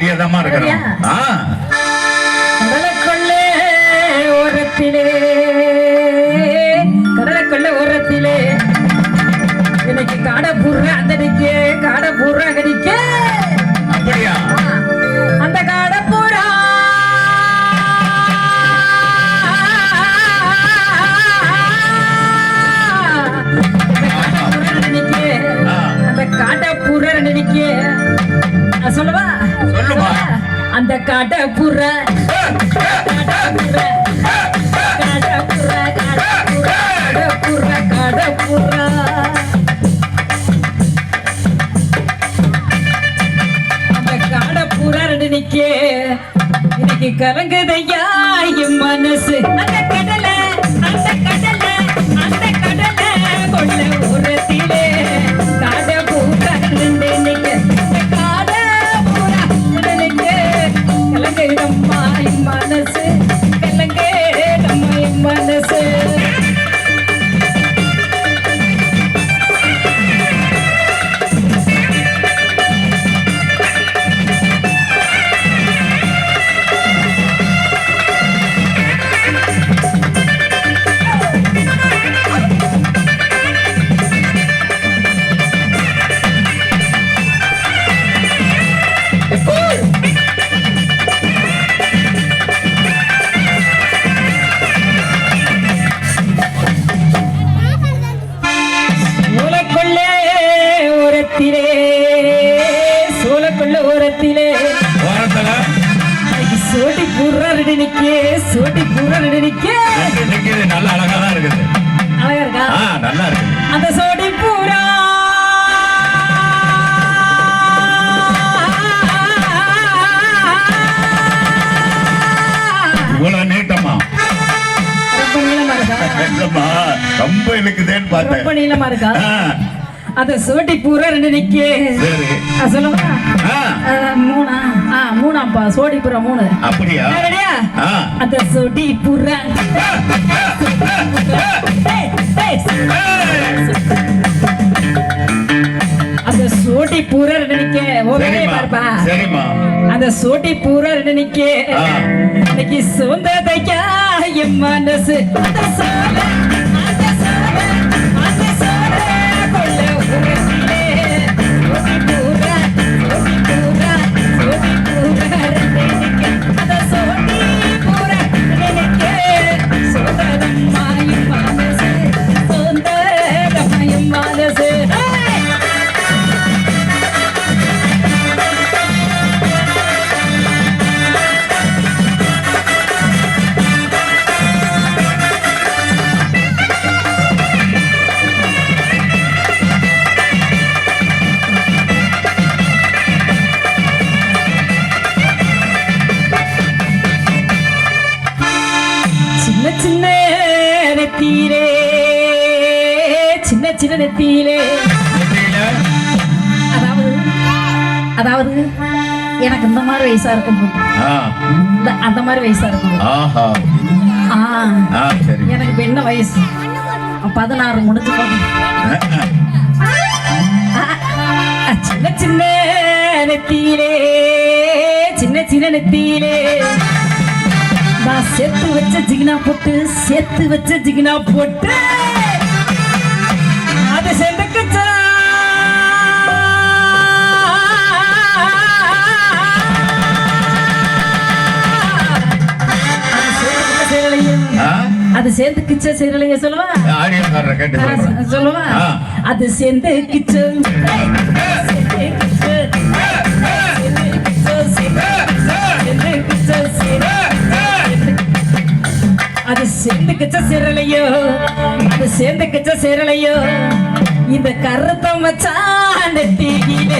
இருக்கிறோம் ரெடியா? ஆ. கடலுக்குள்ளே ஓரத்திலே. கடலுக்குள்ளே ஓரத்திலே. இன்னைக்கு காடை புடுற அந்த நிக்க அந்த கடப்புற புற இன்னைக்கு கலங்குதையா என் மனசு அந்த அந்த நிக்கே சோட்டி பூரா ரெண்டு நிக்குது நல்ல அழகா தான் இருக்குது. அழகா இருக்கா? நல்லா இருக்குது. அந்த சோடி பூரா இவ்வளவு நீட்டமா ரொம்ப நீளமா இருக்கா? ரொம்ப நீளமா இருக்கா? ஆ, அந்த சோட்டி பூரா ரெண்டு நிக்கே. சொல்லவா மூணா. ஆ மூணாப்பா. சோடி பூரா மூணு. அப்படியா? ரெடியா? ஆ. அந்த சோடி பூரா. அந்த சோட்டி பூரா ரெண்டு நிக்க. ஓகே பாருப்பா. அந்த சோட்டி பூரா ரெண்டு நிக்க. இன்னைக்கு சுந்ததைக்கா என் மனசு. நெத்தியில? அதாவது அதாவது எனக்கு இந்த மாதிரி வயசா இருக்கும் அந்த மாதிரி வயசா இருக்கும் எனக்கு இப்ப என்ன வயசு? பதினாறு முடிஞ்சு சின்ன சின்ன நெத்தியிலே சின்ன சின்ன நெத்தியிலே. நான் சேர்த்து வச்ச ஜிகினா போட்டு சேர்த்து வச்ச ஜிகினா போட்டு. அது சேர்ந்து கிச்ச சேரலைய சொல்லவா? சொல்லவா. அது சேர்ந்து கிச்ச சேர்ந்து கிச்ச சேர்ந்து கிச்ச சேர்ந்து கிச்ச சேர்ந்து அது சேர்ந்து கிச்ச சேரலையோ அது சேர்ந்து கிச்ச சேரலையோ இந்த கருத்த மச்சான் அந்த சின்ன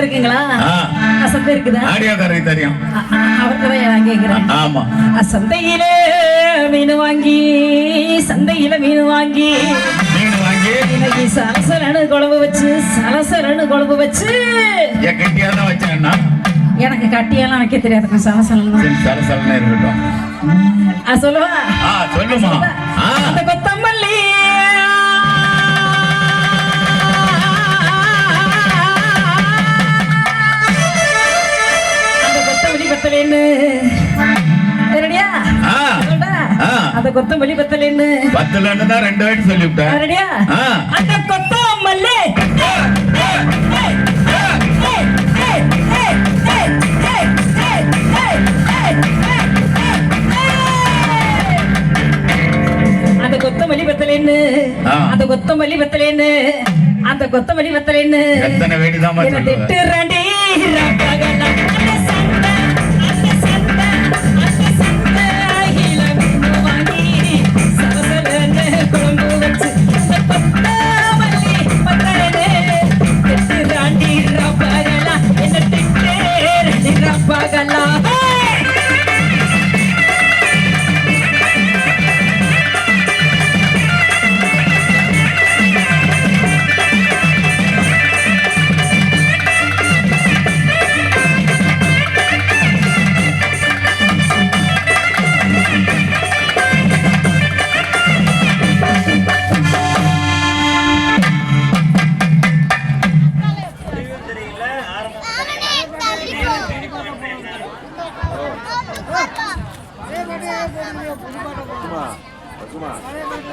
அண்ணன் இருக்குங்களா? ஆ. சந்தை இருக்குதா? ஆடியோக்காரருக்கு தெரியும். அவர்கிட்ட தான் நான் கேட்கிறேன் ஆமா. சந்தையிலே மீன் வாங்கி சந்தையில மீன் வாங்கி மீன் வாங்கி. இன்னைக்கு சலசலனு குழம்பு வச்சு சலசலனு குழம்பு வச்சு. என் கட்டியா தான் வச்சேன்னா? எனக்கு கட்டியெல்லாம் வைக்க சரி சலசலன்னு இருக்கட்டும். தான் சொல்லுவா. சொல்லுமா. அந்த பத்தலேன்னு ரெடியா. அந்த கொத்தமல்லி பத்தலேன்னு. பத்துலன்னு தான் ரெண்டு வாட்டி சொல்லிவிட்டேன். ரெடியா. அந்த கொத்தமல்லி. அந்த கொத்தமல்லி பத்தலேன்னு. அந்த கொத்தமல்லி பத்தலேன்னு. அந்த கொத்தமல்லி பத்தலேன்னு. எத்தனை